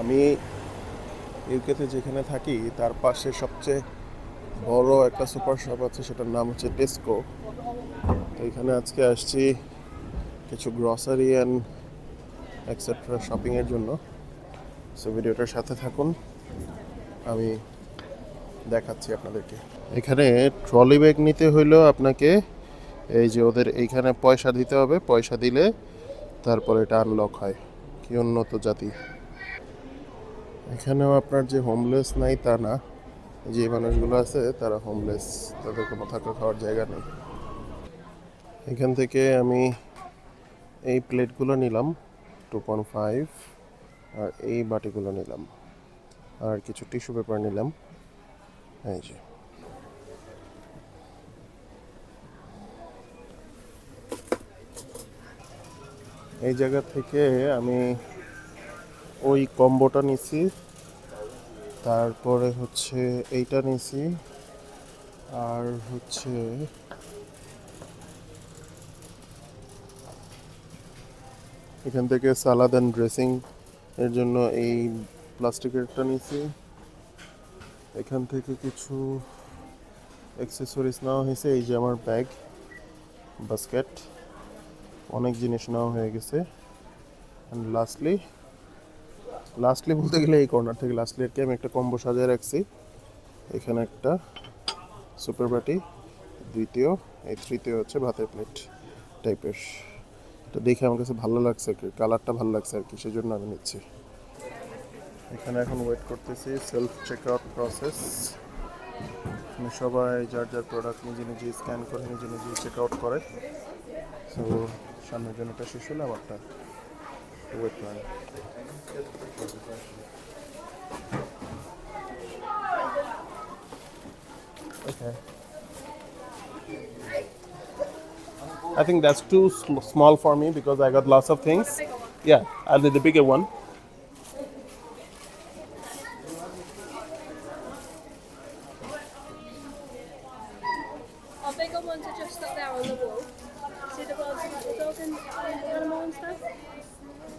আমি ইউকেতে যেখানে থাকি, তার পাশে সবচেয়ে বড় একটা সুপার শপ আছে, সেটার নাম হচ্ছে টেস্কো তো এখানে আজকে আসছি কিছু গ্রসারি অ্যান্ড এক্সেট্রা শপিংয়ের জন্য। সো ভিডিওটার সাথে থাকুন, আমি দেখাচ্ছি আপনাদেরকে। এখানে ট্রলি ব্যাগ নিতে হইলেও আপনাকে এই যে ওদের এইখানে পয়সা দিতে হবে, পয়সা দিলে তারপর এটা আনলক হয়। কি উন্নত জাতি। এখানেও আপনার যে হোমলেস নাই তা না যে মানুষগুলো আছে, তারা হোমলেস তাদের কোনো থাকা খাওয়ার জায়গা নেই। এখান থেকে আমি এই প্লেটগুলো নিলাম টু পয়েন্ট ফাইভ আর এই বাটিগুলো নিলাম, আর কিছু টিস্যু পেপার নিলাম, এই যে। এই জায়গা থেকে আমি ওই কম্বোটা নিছি। তারপরে হচ্ছে এইটা নিছি। আর হচ্ছে এখান থেকে সালাদ অ্যান্ড ড্রেসিং এর জন্য এই প্লাস্টিকেরটা নিছি। এখান থেকে কিছু অ্যাক্সেসরিজ নেওয়া হয়েছে, এই যে আমার ব্যাগ বাস্কেট অনেক জিনিস নেওয়া হয়ে গেছে। অ্যান্ড লাস্টলি লাস্টলি বলতে গেলে এই কর্নার থেকে লাস্টলি আর কি আমি একটা কম্বো সাজিয়ে রাখছি। এখানে একটা সুপার বাটি, দ্বিতীয়, এই তৃতীয় হচ্ছে ভাতের প্লেট টাইপের তো দেখে আমার কাছে ভালো লাগছে আর কি কালারটা ভালো লাগছে আর কি সেই জন্য আমি নিচ্ছি। এখানে এখন ওয়েট করতেছি সেলফ চেক আউট প্রসেস সবাই যার যার প্রোডাক্ট নিজে নিজে স্ক্যান করে, নিজে নিজে চেক আউট করে। সো সামনের জন্য এটা শেষ হলে আমারটা Okay. I think that's too sm small for me because I got lots of things. Yeah, I'll need the bigger one.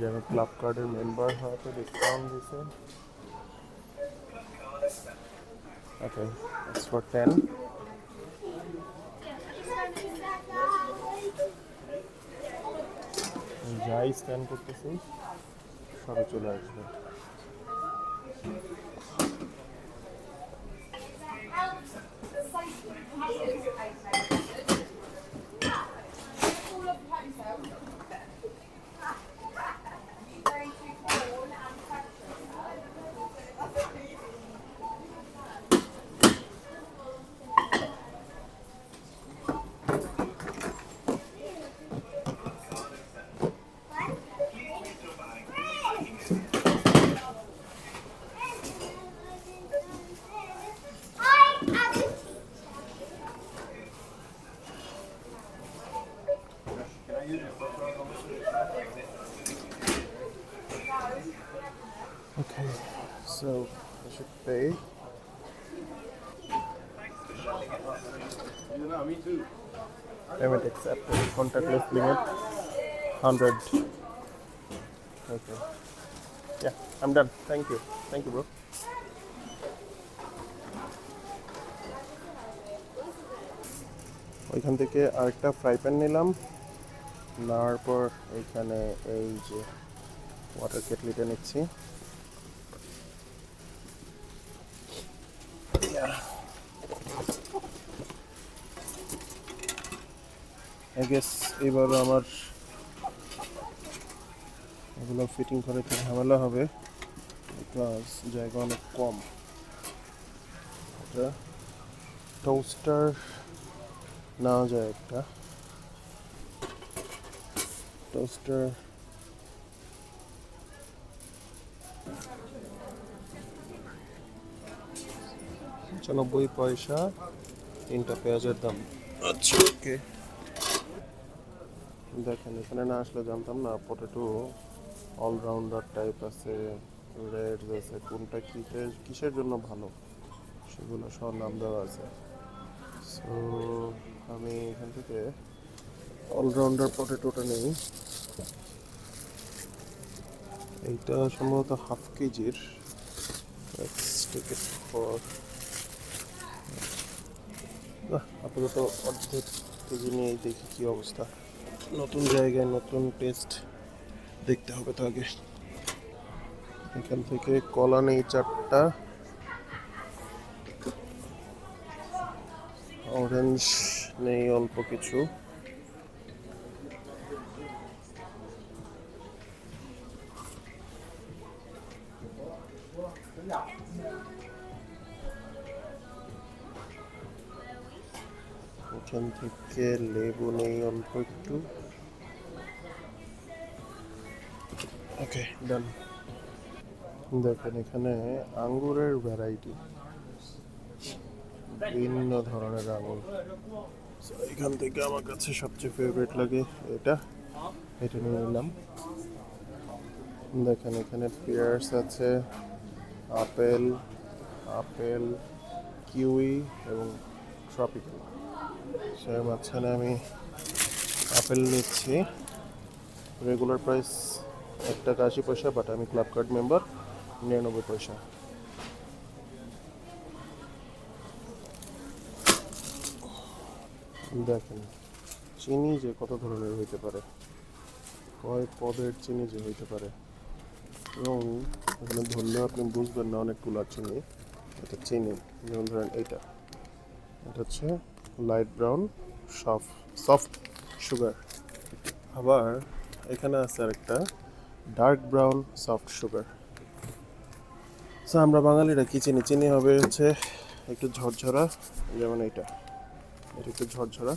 যে আমি ক্লাব কার্ডের মেম্বার হওয়াতে ডিসকাউন্ট দিছে। ওকে ইটস ফর টেন যাই স্ক্যান করতেছি সবে চলে আসবে Okay, so I should pay. Payment accepted. Contactless limit 100. Okay. Yeah, I'm done. Thank you. Thank you, bro. ওইখান থেকে আরেকটা ফ্রাই প্যান নিলাম নেওয়ার পর এইখানে এই যে ওয়াটার কেটলিটা নিচ্ছি এবারও আমার এগুলো ফিটিং করে একটু ঝামেলা হবে বিকজ জায়গা অনেক কম। এটা টোস্টার নেওয়া যায় একটা। টোস্টার পঞ্চানব্বই পয়সা তিনটা পেঁয়াজের দাম। আচ্ছা ওকে। দেখেন এখানে না আসলে জানতাম না পটেটো অলরাউন্ডার টাইপ আছে রেড আছে কোনটা কিসের কিসের জন্য ভালো? সেগুলো সব নাম দেওয়া আছে। সো আমি এখান থেকে অলরাউন্ডার পটেটোটা নেই। এইটা সম্ভবত হাফ কেজির। Let's take it for আহ, আপাতত অর্ধেক কেজি নিয়ে দেখি কী অবস্থা। নতুন জায়গায় নতুন টেস্ট দেখতে হবে তো আগে। এখান থেকে কলা নেই চারটা। অরেঞ্জ নেই অল্প কিছু। থেকে লেবু নেই অল্প একটু। ওকে ডান দেখেন, এখানে আঙ্গুরের ভ্যারাইটি বিভিন্ন ধরনের আঙুর এখান থেকে আমার কাছে সবচেয়ে ফেভারিট লাগে এটা। এটা নিয়ে নিলাম। দেখেন, এখানে পিয়ার্স আছে, আপেল আপেল, কিউই এবং ট্রপিক্যাল সের মাঝখানে আমি আপেল নিচ্ছি। রেগুলার প্রাইস এক টাকা আশি পয়সা বাট আমি ক্লাব কার্ড মেম্বার নিরানব্বই পয়সা। দেখেন, চিনি যে কত ধরনের হইতে পারে। কয় পদের চিনি যে হইতে পারে। এবং এখানে ধরলেও আপনি বুঝবেন না অনেক অনেকগুলো চিনি। এটা চিনি, যেমন ধরেন এইটা। এটা হচ্ছে light brown soft soft sugar. আবার এখানে আছে আরেকটা, dark brown, soft sugar. So আমরা বাঙালিরা কি চিনি? চিনি হবে হচ্ছে একটু ঝরঝরা, যেমন এইটা। এটা একটু ঝরঝরা।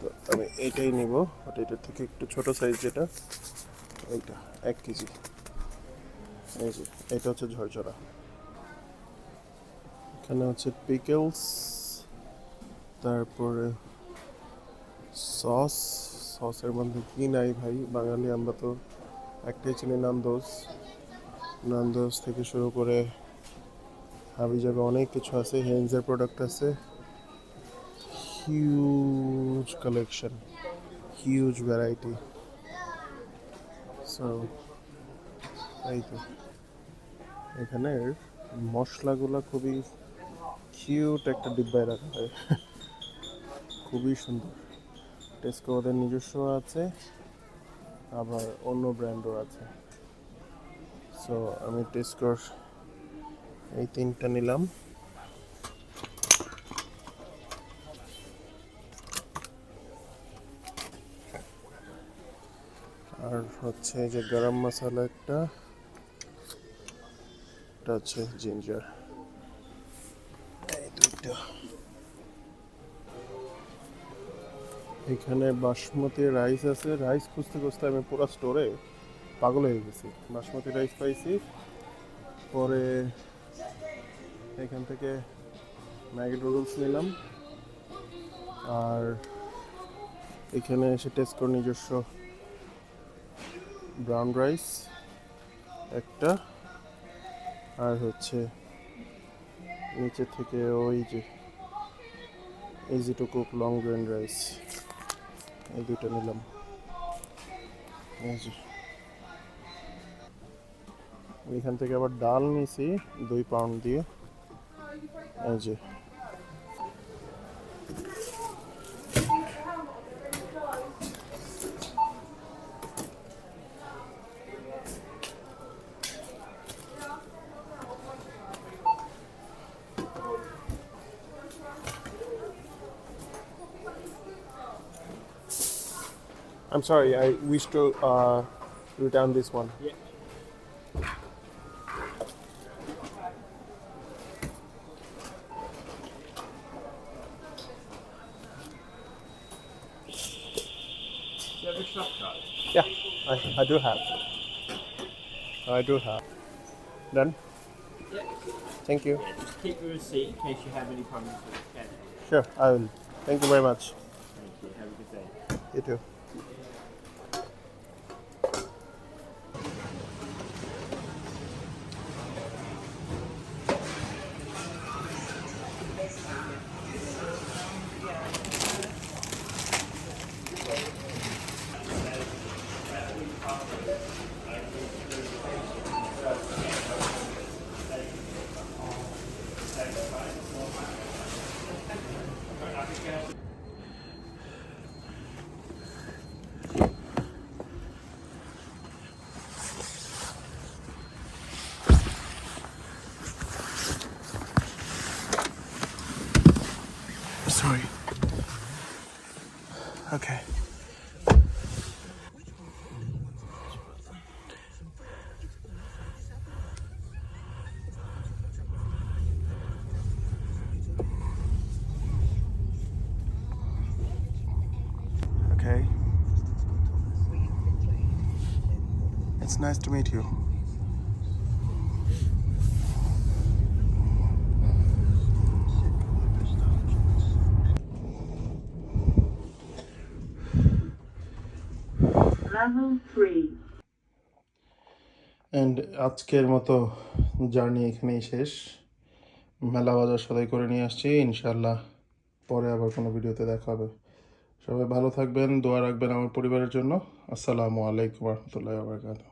তো আমি এইটাই নিব বাট এটার থেকে একটু ছোট সাইজ যেটা, এইটা, এক কেজি। এই যে, এটা হচ্ছে ঝরঝরা। এখানে হচ্ছে পিকেলস তারপরে সস, সসের মধ্যে কি নাই ভাই? বাঙালি আমরা তো একটাই চিনি, নান্দোস। নান্দোস থেকে শুরু করে হাবি যাবে অনেক কিছু আছে হেন্সের প্রোডাক্ট আছে। Huge collection huge variety so এই তো। এখানের মশলাগুলো খুবই কিউট একটা ডিব্বায় রাখা হয়। খুবই সুন্দর। টেস্কো ওদের নিজস্ব আছে, আবার অন্য ব্র্যান্ডও আছে। সো আমি টেস্কোর এই তিনটা নিলাম। আর হচ্ছে যে গরম মশলা একটা, এটা হচ্ছে জিঞ্জার এই দুইটা। এখানে বাসমতি রাইস আছে। রাইস খুঁজতে খুঁজতে আমি পুরো স্টোরে পাগল হয়ে গেছি। বাসমতি রাইস পাইছি। পরে এখান থেকে ম্যাগি নুডলস নিলাম। আর এখানে এসে টেস্ট করে নিজস্ব ব্রাউন রাইস একটা। আর হচ্ছে নিচে থেকে ওই যে easy to cook long grain rice এই দুটো নিলাম। এখান থেকে আবার ডাল নিছি দুই পাউন্ড দিয়ে। এই যে। I'm sorry, I wish to uh, return this one. Yeah. Yeah, I, I do have. I do have. Done? Yeah. Thank you. Yeah, just keep your receipt in case you have any problems with the Sure, I will. Thank you very much. Thank you. Have a good day. You too. Nice to meet you. Level 3. And আজকের মতো journey এখানেই শেষ। মেলা বাজার সদাই করে নিয়ে আসছি। ইনশাল্লাহ পরে আবার কোনো ভিডিওতে দেখা হবে। সবাই ভালো থাকবেন দোয়া রাখবেন আমার পরিবারের জন্য। আসসালামু আলাইকুম রহমতুল্লাহ বারকাতুহ।